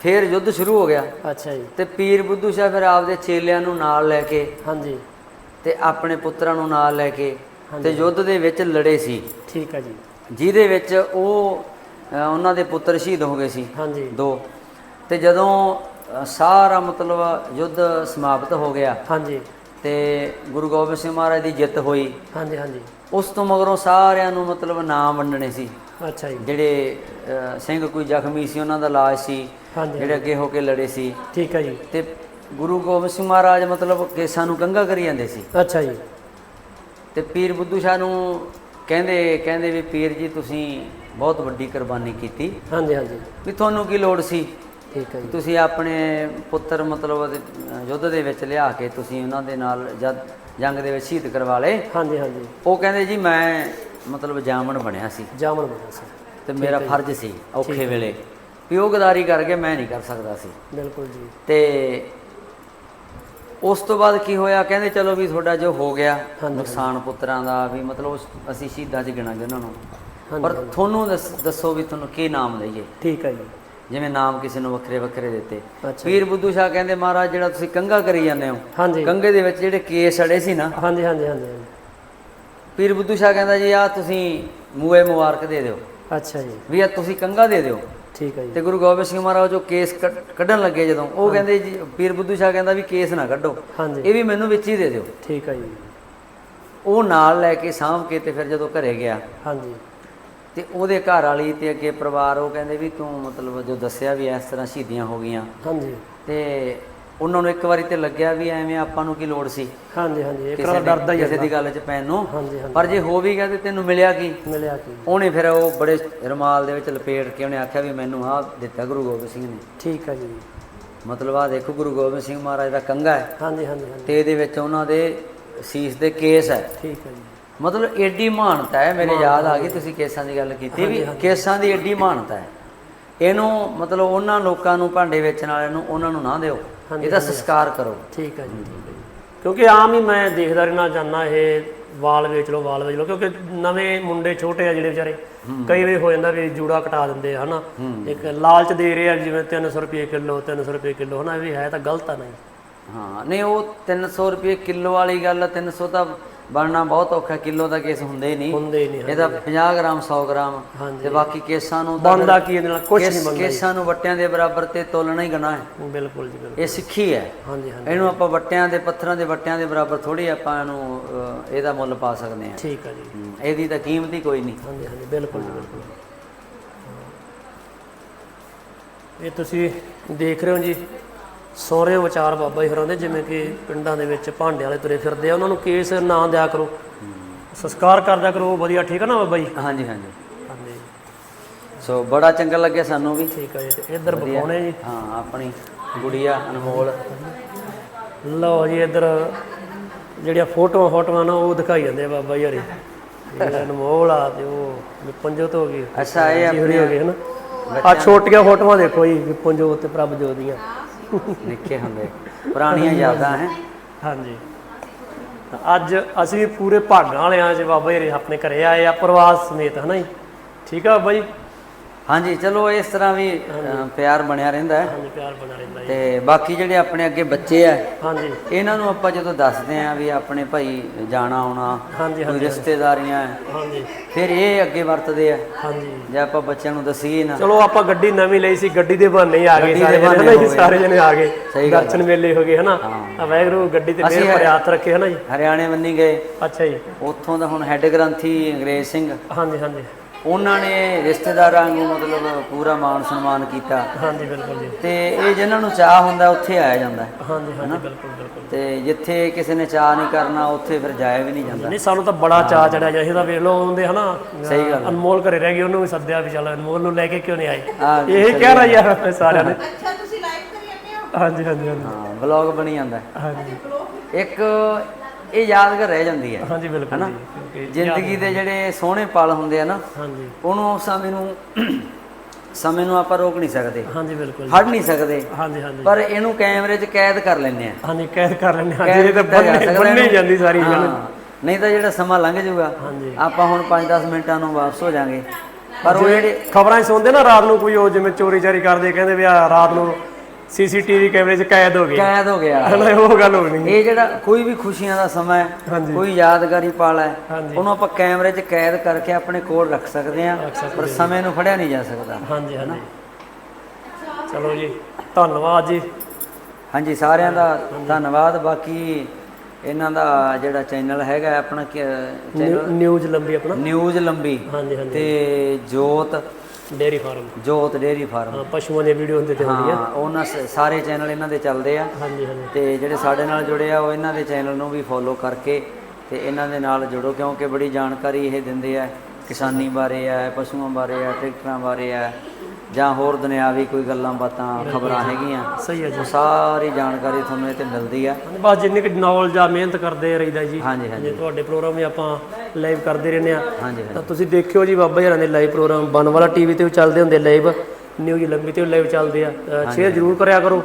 ਫਿਰ ਯੁੱਧ ਸ਼ੁਰੂ ਹੋ ਗਿਆ। ਅੱਛਾ ਜੀ। ਤੇ ਪੀਰ ਬੁੱਧੂ ਸ਼ਾਹ ਫਿਰ ਆਪਦੇ ਚੇਲਿਆਂ ਨੂੰ ਨਾਲ ਲੈ ਕੇ ਹਾਂਜੀ। ਤੇ ਆਪਣੇ ਪੁੱਤਰਾਂ ਨੂੰ ਨਾਲ ਲੈ ਕੇ ਤੇ ਯੁੱਧ ਦੇ ਵਿੱਚ ਲੜੇ ਸੀ। ਠੀਕ ਹੈ ਜੀ। ਜਿਹਦੇ ਵਿੱਚ ਉਹ ਉਹਨਾਂ ਦੇ ਪੁੱਤਰ ਸ਼ਹੀਦ ਹੋ ਗਏ ਸੀ। ਹਾਂਜੀ। ਦੋ। ਤੇ ਜਦੋਂ ਸਾਰਾ ਮਤਲਬ ਯੁੱਧ ਸਮਾਪਤ ਹੋ ਗਿਆ ਹਾਂਜੀ। ਤੇ ਗੁਰੂ ਗੋਬਿੰਦ ਸਿੰਘ ਮਹਾਰਾਜ ਦੀ ਜਿੱਤ ਹੋਈ। ਹਾਂਜੀ ਹਾਂਜੀ। ਉਸ ਤੋਂ ਮਗਰੋਂ ਸਾਰਿਆਂ ਨੂੰ ਮਤਲਬ ਨਾਮ ਵੰਡਣੇ ਸੀ। ਅੱਛਾ ਜੀ। ਜਿਹੜੇ ਸਿੰਘ ਕੋਈ ਜ਼ਖਮੀ ਸੀ ਉਹਨਾਂ ਦਾ ਇਲਾਜ ਸੀ ਜਿਹੜੇ ਅੱਗੇ ਹੋ ਕੇ ਲੜੇ ਸੀ। ਠੀਕ ਹੈ ਜੀ। ਤੇ ਗੁਰੂ ਗੋਬਿੰਦ ਸਿੰਘ ਮਹਾਰਾਜ ਮਤਲਬ ਕੇਸਾਂ ਨੂੰ ਕੰਗਾ ਕਰੀ ਜਾਂਦੇ ਸੀ। ਅੱਛਾ ਜੀ। ਤੇ ਪੀਰ ਬੁੱਧੂ ਸ਼ਾਹ ਨੂੰ ਕਹਿੰਦੇ ਕਹਿੰਦੇ ਵੀ ਪੀਰ ਜੀ ਤੁਸੀਂ ਬਹੁਤ ਵੱਡੀ ਕੁਰਬਾਨੀ ਕੀਤੀ। ਹਾਂਜੀ ਹਾਂਜੀ। ਵੀ ਤੁਹਾਨੂੰ ਕੀ ਲੋੜ ਸੀ? ਠੀਕ ਹੈ ਜੀ। ਤੁਸੀਂ ਆਪਣੇ ਪੁੱਤਰ ਮਤਲਬ ਯੁੱਧ ਦੇ ਵਿੱਚ ਲਿਆ ਕੇ ਤੁਸੀਂ ਉਹਨਾਂ ਦੇ ਨਾਲ ਜਦ ਜੰਗ ਦੇ ਵਿੱਚ ਸ਼ਹੀਦ ਕਰਵਾ ਲਏ। ਹਾਂਜੀ ਹਾਂਜੀ। ਉਹ ਕਹਿੰਦੇ ਜੀ ਮੈਂ ਮਤਲਬ ਜਾਮਣ ਬਣਿਆ ਸੀ। ਜਾਮਣ ਬਣਾ ਸੀ। ਤੇ ਮੇਰਾ ਫਰਜ਼ ਸੀ ਔਖੇ ਵੇਲੇ। ਵੀ ਉਹ ਗਦਾਰੀ ਕਰਕੇ ਮੈਂ ਨਹੀਂ ਕਰ ਸਕਦਾ ਸੀ। ਬਿਲਕੁਲ ਜੀ। ਤੇ ਉਸ ਤੋਂ ਬਾਅਦ ਕੀ ਹੋਇਆ? ਕਹਿੰਦੇ ਚਲੋ ਵੀ ਤੁਹਾਡਾ ਜੋ ਹੋ ਗਿਆ ਨੁਕਸਾਨ ਪੁੱਤਰਾਂ ਦਾ ਵੀ ਮਤਲਬ ਅਸੀਂ ਸ਼ਹੀਦਾਂ 'ਚ ਗਿਣਾਂਗੇ ਉਹਨਾਂ ਨੂੰ। ਪਰ ਤੁਹਾਨੂੰ ਦੱਸ- ਵੀ ਤੁਹਾਨੂੰ ਕੀ ਨਾਮ ਦਈਏ ਠੀਕ ਹੈ ਜੀ। ਜਿਵੇਂ ਨਾਮ ਕਿਸੇ ਨੂੰ ਵੱਖਰੇ ਵੱਖਰੇ ਦਿੱਤੇ। ਪੀਰ ਬੁੱਧੂ ਸ਼ਾਹ ਕਹਿੰਦੇ ਮਹਾਰਾਜ ਜਿਹੜਾ ਤੁਸੀਂ ਕੰਗਾ ਕਰੀ ਜਾਂਦੇ ਹੋ ਕੰਗੇ ਦੇ ਵਿੱਚ ਜਿਹੜੇ ਕੇਸ ਅੜੇ ਸੀ ਨਾ ਹਾਂਜੀ ਹਾਂਜੀ ਹਾਂਜੀ। ਪੀਰ ਬੁੱਧੂ ਸ਼ਾਹ ਕਹਿੰਦਾ ਜੀ ਆ ਤੁਸੀਂ ਮੂਏ ਮੁਬਾਰਕ ਦੇ ਦਿਓ। ਅੱਛਾ ਜੀ। ਵੀ ਆ ਤੁਸੀਂ ਕੰਗਾ ਦੇ ਦਿਓ। ਠੀਕ ਹੈ ਜੀ। ਤੇ ਗੁਰੂ ਗੋਬਿੰਦ ਸਿੰਘ ਮਹਾਰਾਜ ਜੋ ਕੇਸ ਕੱਢ- ਕੱਢਣ ਲੱਗੇ ਜਦੋਂ। ਉਹ ਕਹਿੰਦੇ ਜੀ ਪੀਰ ਬੁੱਧੂ ਸ਼ਾਹ ਕਹਿੰਦਾ ਵੀ ਕੇਸ ਨਾ ਕੱਢੋ। ਇਹ ਵੀ ਮੈਨੂੰ ਵਿੱਚ ਹੀ ਦੇ ਦਿਓ। ਠੀਕ ਹੈ ਜੀ। ਉਹ ਨਾਲ ਲੈ ਕੇ ਸਾਂਭ ਕੇ ਤੇ ਫਿਰ ਜਦੋਂ ਘਰੇ ਗਿਆ। ਹਾਂਜੀ। ਤੇ ਉਹਦੇ ਘਰ ਵਾਲੀ ਤੇ ਅੱਗੇ ਪਰਿਵਾਰ ਉਹ ਕਹਿੰਦੇ ਵੀ ਤੂੰ ਮਤਲਬ ਜੋ ਦੱਸਿਆ ਵੀ ਇਸ ਤਰ੍ਹਾਂ ਸ਼ਹੀਦੀਆਂ ਹੋ ਗਈਆਂ। ਹਾਂਜੀ। ਤੇ ਉਹਨਾਂ ਨੂੰ ਇੱਕ ਵਾਰੀ ਤੇ ਲੱਗਿਆ ਵੀ ਐਵੇਂ ਆਪਾਂ ਨੂੰ ਕੀ ਲੋੜ ਸੀ? ਹਾਂਜੀ ਹਾਂਜੀ ਇੱਕ ਦੀ- ਡਰਦਾ ਹੀ ਕਿਸੇ ਦੀ ਗੱਲ 'ਚ ਪੈਣ ਨੂੰ। ਹਾਂਜੀ ਹਾਂਜੀ। ਪਰ ਜੇ ਹੋ ਵੀ ਗਿਆ ਤੇ ਤੈਨੂੰ ਮਿਲਿਆ ਕੀ? ਮਿਲਿਆ ਕੀ? ਉਹਨੇ ਫਿਰ ਉਹ ਬੜੇ ਰਮਾਲ ਦੇ ਵਿੱਚ ਲਪੇਟ ਕੇ ਉਹਨੇ ਆਖਿਆ ਵੀ ਮੈਨੂੰ ਆਹ ਦਿੱਤਾ ਗੁਰੂ ਗੋਬਿੰਦ ਸਿੰਘ ਨੇ। ਠੀਕ ਹੈ ਜੀ। ਮਤਲਬ ਆ ਦੇਖੋ ਗੁਰੂ ਗੋਬਿੰਦ ਸਿੰਘ ਮਹਾਰਾਜ ਦਾ ਕੰਗਾ ਹੈ। ਹਾਂਜੀ ਹਾਂਜੀ ਹਾਂਜੀ। ਤੇ ਇਹਦੇ ਵਿੱਚ ਉਹਨਾਂ ਦੇ ਸੀਸ ਦੇ ਕੇਸ ਹੈ। ਠੀਕ ਹੈ ਜੀ। ਮਤਲਬ ਏਡੀ ਮਾਨਤਾ ਹੈ ਮੇਰੇ ਯਾਦ ਆ ਗਈ ਤੁਸੀਂ ਕੇਸਾਂ ਦੀ ਗੱਲ ਕੀਤੀ ਵੀ ਕੇਸਾਂ ਦੀ ਏਡੀ ਮਾਨਤਾ ਹੈ। ਇਹਨੂੰ ਮਤਲਬ ਉਹਨਾਂ ਲੋਕਾਂ ਨੂੰ ਭਾਂਡੇ ਵੇਚਣ ਵਾਲਿਆਂ ਨੂੰ ਉਹਨਾਂ ਨੂੰ ਨਾ ਦਿਓ। ਇਹਦਾ ਸੰਸਕਾਰ ਕਰੋ। ਠੀਕ ਹੈ ਜੀ ਠੀਕ ਹੈ ਜੀ। ਕਿਉਂਕਿ ਆਮ ਹੀ ਮੈਂ ਦੇਖਦਾ ਰਹਿਣਾ ਜਾਂਦਾ ਇਹ ਵਾਲ ਵੇਚ ਲਓ ਵਾਲ ਵੇਚ ਲਓ ਕਿਉਂਕਿ ਨਵੇਂ ਮੁੰਡੇ ਛੋਟੇ ਆ ਜਿਹੜੇ ਵਿਚਾਰੇ ਕਈ ਵਾਰੀ ਹੋ ਜਾਂਦਾ ਵੀ ਜੂੜਾ ਕਟਾ ਦਿੰਦੇ ਆ ਹਨਾ? ਇੱਕ ਲਾਲਚ ਦੇ ਰਹੇ ਆ ਜਿਵੇਂ 300 ਰੁਪਏ ਕਿਲੋ 300 ਰੁਪਏ ਕਿਲੋ ਹਨਾ? ਇਹ ਵੀ ਹੈ ਤਾਂ ਗਲਤ ਆ ਨਹੀਂ ਹਾਂ ਨਹੀਂ ਉਹ 300 ਰੁਪਏ ਕਿਲੋ ਵਾਲੀ ਗੱਲ ਆ, 300 ਤਾਂ ਬਣਨਾ ਬਹੁਤ ਔਖਾ ਕਿਲੋ ਦਾ ਕੇਸ ਹੁੰਦੇ ਨਹੀਂ। ਹੁੰਦੇ ਹੀ ਨਹੀਂ ਇਹਦਾ 50 ਗ੍ਰਾਮ 100 ਗ੍ਰਾਮ। ਤੇ ਬਾਕੀ ਕੇਸਾਂ ਨੂੰ ਤਾਂ ਬਣਦਾ ਕੀ ਇਹਦੇ ਨਾਲ? ਕੁਝ ਨਹੀਂ ਬਣਦਾ ਕੇਸਾਂ ਨੂੰ ਵੱਟਿਆਂ ਦੇ ਬਰਾਬਰ ਤੇ ਤੋਲਣਾ ਹੀ ਗਣਾ ਹੈ। ਬਿਲਕੁਲ ਜੀ ਬਿਲਕੁਲ। ਇਹ ਸਿੱਖੀ ਹੈ। ਹਾਂਜੀ ਹਾਂਜੀ। ਇਹਨੂੰ ਆਪਾਂ ਵੱਟਿਆਂ ਦੇ ਪੱਥਰਾਂ ਦੇ ਵੱਟਿਆਂ ਦੇ ਬਰਾਬਰ ਥੋੜੀ ਆਪਾਂ ਇਹਨੂੰ ਇਹਦਾ ਮੁੱਲ ਪਾ ਸਕਦੇ ਹਾਂ। ਠੀਕ ਹੈ ਜੀ। ਇਹਦੀ ਤਾਂ ਕੀਮਤ ਹੀ ਕੋਈ ਨਹੀਂ। ਹਾਂਜੀ ਹਾਂਜੀ ਬਿਲਕੁਲ ਜੀ ਬਿਲਕੁਲ। ਇਹ ਤੁਸੀਂ ਦੇਖ ਰਹੇ ਹੋ ਜੀ ਸਹੁਰੇ ਵਿਚਾਰ ਬਾਬਾ ਜੀ ਹੋਰਾਂ ਦੇ ਜਿਵੇਂ ਕਿ ਪਿੰਡਾਂ ਦੇ ਵਿੱਚ ਭਾਂਡੇ ਵਾਲੇ ਤੁਰੇ ਫਿਰਦੇ ਆ ਉਹਨਾਂ ਨੂੰ ਕੇਸ ਨਾ ਦਿਆ ਕਰੋ। ਸੰਸਕਾਰ ਕਰਦਿਆ ਕਰੋ ਵਧੀਆ ਠੀਕ ਹੈ ਨਾ ਬਾਬਾ ਜੀ? ਹਾਂਜੀ ਹਾਂਜੀ। ਹਾਂਜੀ। ਸੋ ਬੜਾ ਚੰਗਾ ਲੱਗਿਆ ਸਾਨੂੰ ਵੀ। ਠੀਕ ਹੈ ਜੀ ਤੇ ਇੱਧਰ ਬਖਾਉਣੇ ਜੀ। ਹਾਂ ਆਪਣੀ ਗੁੜੀਆ ਅਨਮੋਲ। ਲਓ ਜੀ ਇੱਧਰ ਜਿਹੜੀਆਂ ਫੋਟੋਆਂ ਫੋਟੋਆਂ ਨਾ ਉਹ ਦਿਖਾਈ ਜਾਂਦੇ ਆ ਬਾਬਾ ਜੀ ਹਰੀ। ਜਿਹੜਾ ਅਨਮੋਲ ਆ ਤੇ ਉਹ ਪੰਜੋ ਤੋਂ ਹੋ ਗਈ। ਅੱਛਾ ਇਹ ਹੋਰੀ ਹੋ ਗਏ ਹਨਾ ਆ ਛੋਟੀਆਂ ਫੋਟੋਆਂ ਦੇਖੋ ਜੀ ਵਿਪਨਜੋਤ ਤੇ ਪ੍ਰਭਜੋਤ ਦੀਆਂ। ਨਿੱਕੇ ਹੁੰਦੇ। ਪੁਰਾਣੀਆਂ ਯਾਦਾਂ ਹੈ। ਹਾਂਜੀ। ਅੱਜ ਅਸੀਂ ਵੀ ਪੂਰੇ ਭਾਗਾਂ ਵਾਲਿਆਂ ਚ ਬਾਬਾ ਜੀ ਆਪਣੇ ਘਰੇ ਆਏ ਆ, ਪਰਿਵਾਰ ਸਮੇਤ, ਹਨਾ ਜੀ? ਠੀਕ ਆ ਬਾਬਾ ਜੀ? ਹਾਂਜੀ ਚਲੋ ਇਸ ਤਰ੍ਹਾਂ ਵੀ ਅ, ਪਿਆਰ ਬਣਿਆ ਰਹਿੰਦਾ ਹੈ। ਹਾਂਜੀ ਪਿਆਰ ਬਣਾ ਰਹਿੰਦਾ ਜੀ। ਤੇ ਬਾਕੀ ਜਿਹੜੇ ਆਪਣੇ ਅੱਗੇ ਬੱਚੇ ਆ ਹਾਂਜੀ। ਇਹਨਾਂ ਨੂੰ ਆਪਾਂ ਜਦੋਂ ਦੱਸਦੇ ਆ ਵੀ ਆਪਣੇ ਭਾਈ ਜਾਣਾ ਆਉਣਾ ਹਾਂਜੀ ਕੋਈ ਹਾਂਜੀ। ਰਿਸ਼ਤੇਦਾਰੀਆਂ ਹੈ, ਹਾਂਜੀ। ਫਿਰ ਇਹ ਅੱਗੇ ਵਰਤਦੇ ਆ। ਹਾਂਜੀ। ਜੇ ਆਪਾਂ ਬੱਚਿਆਂ ਨੂੰ ਦਸੀਏ ਨਾ। ਚਲੋ ਆਪਾਂ ਗੱਡੀ ਨਵੀਂ ਲਈ ਸੀ ਗੱਡੀ ਦੇ ਬਹਾਨੇ ਹੀ ਆ ਗਏ ਗੱਡੀ ਸਾਰੇ ਦੇ ਜਣੇ ਬਹਾਨੇ ਹਨਾ ਜੀ? ਹੋ ਗਏ। ਸਾਰੇ ਜਣੇ ਆ ਗਏ। ਸਹੀ ਗੱਲ ਦਰਸ਼ਨ ਮੇਲੇ ਹੋ ਗਏ ਹਨਾ? ਹਾਂ। ਆ ਵਾਹਿਗੁਰੂ ਗੱਡੀ ਤੇ ਅਸੀਂ ਮੇਰ ਹੱਥ ਰੱਖੇ ਹਨਾ ਜੀ? ਹਰਿਆਣੇ ਬੰਨੀ ਗਏ। ਅੱਛਾ ਜੀ। ਉੱਥੋਂ ਦਾ ਹੁਣ ਹੈੱਡ ਗ੍ਰੰਥੀ ਅੰਗਰੇਜ਼ ਸਿੰਘ। ਹਾਂਜੀ ਹਾਂਜੀ। ਉਹਨਾਂ ਨੇ ਰਿਸ਼ਤੇਦਾਰਾਂ ਨੂੰ ਮਤਲਬ ਪੂਰਾ ਮਾਣ ਸਨਮਾਨ ਕੀਤਾ। ਹਾਂਜੀ ਬਿਲਕੁਲ ਜੀ। ਤੇ ਇਹ ਜਿਨ੍ਹਾਂ ਨੂੰ ਚਾਹ ਹੁੰਦਾ ਉੱਥੇ ਆਇਆ ਜਾਂਦਾ। ਹੈ। ਹਾਂਜੀ ਹਾਂਜੀ ਬਿਲਕੁਲ ਬਿਲਕੁਲ। ਤੇ ਜਿੱਥੇ ਕਿਸੇ ਨੇ ਚਾਹ ਨਹੀਂ ਕਰਨਾ ਉੱਥੇ ਫਿਰ ਜਾਇਆ ਵੀ ਨਹੀਂ ਜਾਂਦਾ। ਨਹੀਂ ਸਾਨੂੰ ਤਾਂ ਬੜਾ ਚਾਅ ਚੜਿਆ ਜੀ। ਅਸੀਂ ਤਾਂ ਵੇਖ ਲਓ ਹੁੰਦੇ ਹਨਾ ਸਹੀ ਗੱਲ। ਅਨਮੋਲ ਘਰੇ ਰਹਿ ਗਏ ਉਹਨੂੰ ਵੀ ਸੱਦਿਆ ਵੀ ਚੱਲ ਅਨਮੋਲ ਨੂੰ ਲੈ ਕੇ ਕਿਉਂ ਨਹੀਂ ਆਏ? ਇਹੀ ਕਹਿ ਰਿਹਾ ਯਾਰ ਸਾਰਿਆਂ ਨੇ। ਅੱਛਾ ਤੁਸੀਂ ਲਾਈਵ ਕਰੀ ਜਾਂਦੇ ਹੋ? ਹਾਂਜੀ ਹਾਂਜੀ ਹਾਂਜੀ। ਹਾਂ ਵਲੌਗ ਬਣੀ ਜਾਂਦਾ। ਹੈ। ਹਾਂਜੀ ਇੱਕ ਇਹ ਯਾਦਗਾਰ ਰਹਿ ਜਾਂਦੀ ਹੈ। ਹਾਂਜੀ ਬਿਲਕੁਲ ਹਨਾ? ਜ਼ਿੰਦਗੀ ਦੇ ਜਿਹੜੇ ਸੋਹਣੇ ਪਲ ਹੁੰਦੇ ਆ ਨਾ ਹਾਂਜੀ। ਉਹਨੂੰ ਸਮੇਂ ਨੂੰ ਸਮੇਂ ਨੂੰ ਆਪਾਂ ਰੋਕ ਨਹੀਂ ਸਕਦੇ। ਹਾਂਜੀ ਬਿਲਕੁਲ। ਫੜ ਨਹੀਂ ਸਕਦੇ। ਹਾਂਜੀ ਹਾਂਜੀ। ਪਰ ਇਹਨੂੰ ਕੈਮਰੇ 'ਚ ਕੈਦ ਕਰ ਲੈਂਦੇ ਆ। ਹਾਂਜੀ ਕੈਦ ਕਰ ਲੈਂਦੇ ਹਾਂ ਕੈਦ ਜੀ ਇਹ ਤਾਂ ਬੰਨੇ ਬੰਨੇ। ਜਾਂਦੀ ਸਾਰੀ ਗੱਲ। ਨਹੀਂ ਤਾਂ ਜਿਹੜਾ ਸਮਾਂ ਲੰਘ ਜਾਊਗਾ ਹਾਂਜੀ। ਆਪਾਂ ਹੁਣ 5-10 ਮਿੰਟਾਂ ਨੂੰ ਵਾਪਸ ਹੋ ਜਾਾਂਗੇ। ਪਰ ਉਹ ਜਿਹੜੇ ਖਬਰਾਂ 'ਚ ਸੁਣਦੇ ਨਾ ਰਾਤ ਨੂੰ ਕੋਈ ਉਹ ਜਿਵੇਂ ਚੋਰੀ ਚਾਰੀ ਕਰਦੇ ਕਹਿੰਦੇ ਵੀ ਆ ਰਾਤ ਨੂੰ ਸੀਸੀਟੀਵੀ ਕੈਮਰੇ 'ਚ ਕੈਦ ਹੋ ਗਏ। ਕੈਦ ਹੋ ਗਿਆ। ਹਨਾ ਉਹ ਗੱਲ ਹੋਣੀ ਇਹ ਜਿਹੜਾ ਕੋਈ ਵੀ ਖੁਸ਼ੀਆਂ ਦਾ ਸਮਾਂ ਹੈ ਹਾਂਜੀ। ਕੋਈ ਯਾਦਗਾਰੀ ਪਲ ਹੈ ਹਾਂਜੀ। ਉਹਨੂੰ ਆਪਾਂ ਕੈਮਰੇ 'ਚ ਕੈਦ ਕਰਕੇ ਆਪਣੇ ਕੋਲ ਰੱਖ ਸਕਦੇ ਹਾਂ ਪਰ ਸਮੇਂ ਨੂੰ ਫੜਿਆ ਨਹੀਂ ਜਾ ਸਕਦਾ। ਹਾਂਜੀ ਹਾਂਜੀ। ਚਲੋ ਜੀ ਧੰਨਵਾਦ ਜੀ। ਹਾਂਜੀ ਸਾਰਿਆਂ ਦਾ ਧੰਨਵਾਦ। ਬਾਕੀ ਇਹਨਾਂ ਦਾ ਜਿਹੜਾ ਚੈਨਲ ਹੈਗਾ ਆਪਣਾ ਚੈਨਲ ਨਿਊ- ਨਿਊਜ਼ ਲੰਬੀ ਆਪਣਾ। ਨਿਊਜ਼ ਲੰਬੀ। ਹਾਂਜੀ ਹਾਂਜੀ। ਤੇ Jot dairy farm. Jot dairy farm. ਹਾਂ ਪਸ਼ੂਆਂ ਦੀ ਵੀਡੀਓ ਹੁੰਦੇ ਤੇ ਹੁੰਦੀ ਆ ਹਾਂ ਉਹਨਾਂ ਸ- ਸਾਰੇ ਚੈਨਲ ਇਹਨਾਂ ਦੇ ਚੱਲਦੇ ਆ। ਹਾਂਜੀ ਹਾਂਜੀ। ਤੇ ਜਿਹੜੇ ਸਾਡੇ ਨਾਲ ਜੁੜੇ ਆ ਉਹ ਇਹਨਾਂ ਦੇ ਚੈਨਲ ਨੂੰ ਵੀ ਫੋਲੋ ਕਰਕੇ ਤੇ ਇਹਨਾਂ ਦੇ ਨਾਲ ਜੁੜੋ ਕਿਉਂਕਿ ਬੜੀ ਜਾਣਕਾਰੀ ਇਹ ਦਿੰਦੇ ਆ ਕਿਸਾਨੀ ਬਾਰੇ ਆ ਪਸ਼ੂਆਂ ਬਾਰੇ ਆ ਟਰੈਕਟਰਾਂ ਬਾਰੇ ਆ। ਜਾਂ ਹੋਰ ਦੁਨਿਆਵੀ ਕੋਈ ਗੱਲਾਂ ਬਾਤਾਂ ਖਬਰਾਂ ਹੈਗੀਆਂ ਸਹੀ ਹੈ ਜੀ। ਸਾਰੀ ਜਾਣਕਾਰੀ ਤੁਹਾਨੂੰ ਤੇ ਮਿਲਦੀ ਆ। ਬਸ ਜਿੰਨੀ ਕਿ ਨੌਲੇਜ ਆ ਮਿਹਨਤ ਕਰਦੇ ਰਹੀਦਾ ਜੀ। ਹਾਂਜੀ ਹਾਂਜੀ। ਤੁਹਾਡੇ ਪ੍ਰੋਗਰਾਮ ਵੀ ਆਪਾਂ ਲਾਈਵ ਕਰਦੇ ਰਹਿੰਦੇ ਆ ਹਾਂਜੀ ਤਾਂ ਤੁਸੀਂ ਦੇਖਿਓ ਜੀ ਬਾਬਾ ਜੀ ਦੇ ਲਾਈਵ ਪ੍ਰੋਗਰਾਮ ਬਨ ਵਾਲਾ ਟੀਵੀ ਤੇ ਵੀ ਚੱਲਦੇ ਹੁੰਦੇ ਲਾਈਵ ਨਿਊਜ਼ ਲੰਬੀ ਤੇ ਲਾਈਵ ਚੱਲਦੇ ਆ। ਸ਼ੇਅਰ ਜ਼ਰੂਰ ਕਰਿਆ ਕਰੋ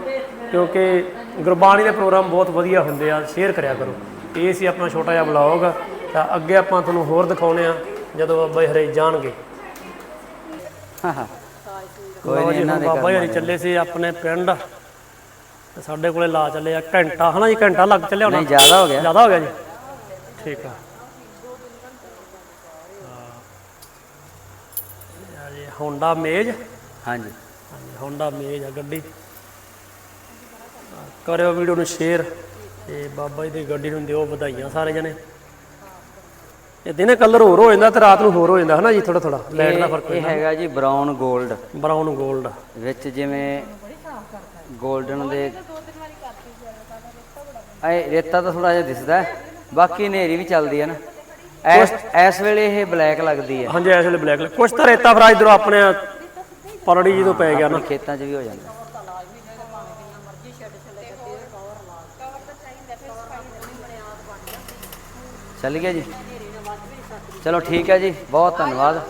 ਕਿਉਂਕਿ ਗੁਰਬਾਣੀ ਦੇ ਪ੍ਰੋਗਰਾਮ ਬਹੁਤ ਵਧੀਆ ਹੁੰਦੇ ਆ ਸ਼ੇਅਰ ਕਰਿਆ ਕਰੋ। ਇਹ ਸੀ ਆਪਣਾ ਛੋਟਾ ਜਿਹਾ ਬਲੌਗ ਤਾਂ ਅੱਗੇ ਆਪਾਂ ਤੁਹਾਨੂੰ ਹੋਰ ਦਿਖਾਉਣੇ ਆ ਜਦੋਂ ਬਾਬਾ ਜੀ ਹਰੇ ਜਾਣਗੇ। ਕੋਈ ਨਹੀਂ ਇਹਨਾਂ ਦੇ ਬਾਬਾ ਜੀ ਚੱਲੇ ਸੀ ਆਪਣੇ ਪਿੰਡ। ਤੇ ਸਾਡੇ ਕੋਲੇ ਲਾ ਚੱਲੇ ਆ ਘੰਟਾ ਹਨਾ ਜੀ ਘੰਟਾ ਲੱਗ ਚੱਲਿਆ ਹੋਣਾ? ਨਹੀਂ ਜ਼ਿਆਦਾ ਹੋ ਗਿਆ। ਜ਼ਿਆਦਾ ਹੋ ਗਿਆ ਜੀ? ਠੀਕ ਆ। ਜੀ ਹੋਂਡਾ ਮੇਜ ਹਾਂਜੀ। ਹਾਂਜੀ ਹੋਂਡਾ ਮੇਜ ਆ ਗੱਡੀ। ਕਰਿਓ ਵੀਡੀਓ ਨੂੰ ਸ਼ੇਅਰ। ਤੇ ਬਾਬਾ ਜੀ ਦੀ ਗੱਡੀ ਨੂੰ ਦਿਓ ਵਧਾਈਆਂ ਸਾਰੇ ਜਣੇ। ਇਹ ਦਿਨੇ ਕਲਰ ਹੋਰ ਹੋ ਜਾਂਦਾ ਤੇ ਰਾਤ ਨੂੰ ਹੋਰ ਹੋ ਜਾਂਦਾ ਹਨਾ ਜੀ ਥੋੜਾ ਥੋੜਾ ਲਾਈਟ ਦਾ ਫ਼ਰਕ ਇਹ ਹੈਗਾ ਜੀ ਬ੍ਰਾਊਨ 골ਡ ਬਰਾਊਨ 골ਡ ਵਿੱਚ ਜਿਵੇਂ 골ਡਨ ਦੇ ਐ ਰੇਤਾ ਤਾਂ ਥੋੜਾ ਜਿਹਾ ਦਿਸਦਾ ਬਾਕੀ ਹਨੇਰੀ ਵੀ ਚੱਲਦੀ ਹੈ ਨਾ। ਐਸ ਐਸ ਵੇਲੇ ਇਹ ਬਲੈਕ ਲੱਗਦੀ ਹੈ। ਹਾਂਜੀ ਇਸ ਵੇਲੇ ਬਲੈਕ ਕੁਛ ਤਾਂ ਰੇਤਾ ਫਰਾ ਇਧਰੋਂ ਆਪਣੇ ਪਰੜੀ ਜਦੋਂ ਪੈ ਗਿਆ ਨਾ। ਖੇਤਾਂ 'ਚ ਵੀ ਹੋ ਜਾਂਦਾ। ਚੱਲ ਗਿਆ ਜੀ। ਚਲੋ ਠੀਕ ਹੈ ਜੀ ਬਹੁਤ ਧੰਨਵਾਦ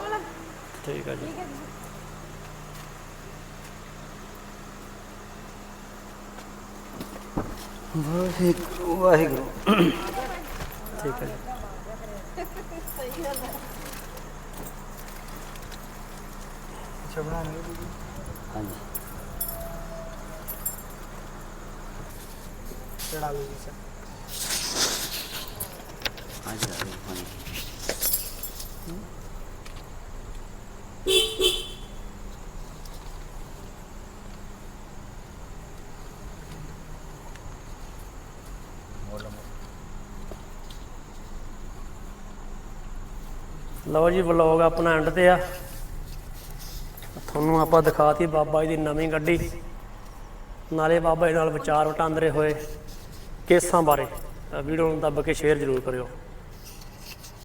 ਠੀਕ ਆ ਜੀ ਵਾਹਿਗੁਰੂ ਵਾਹਿਗੁਰੂ ਠੀਕ ਆ ਜੀ ਅੱਛਾ ਬਣਾਉਣਗੇ ਜੀ ਹਾਂਜੀ ਚੜਾ ਲਓ ਜੀ ਸਰ ਹਾਂਜੀ ਹਾਂਜੀ ਲਓ ਜੀ ਵਲੌਗ ਆਪਣਾ ਐਂਡ ਤੇ ਆ। ਤੁਹਾਨੂੰ ਆਪਾਂ ਦਿਖਾਤੀ ਬਾਬਾ ਜੀ ਦੀ ਨਵੀਂ ਗੱਡੀ। ਨਾਲੇ ਬਾਬਾ ਜੀ ਨਾਲ ਵਿਚਾਰ ਵਟਾਂਦਰੇ ਹੋਏ ਕੇਸਾਂ ਬਾਰੇ। ਵੀਡੀਓ ਨੂੰ ਦੱਬ ਕੇ ਸ਼ੇਅਰ ਜ਼ਰੂਰ ਕਰਿਓ।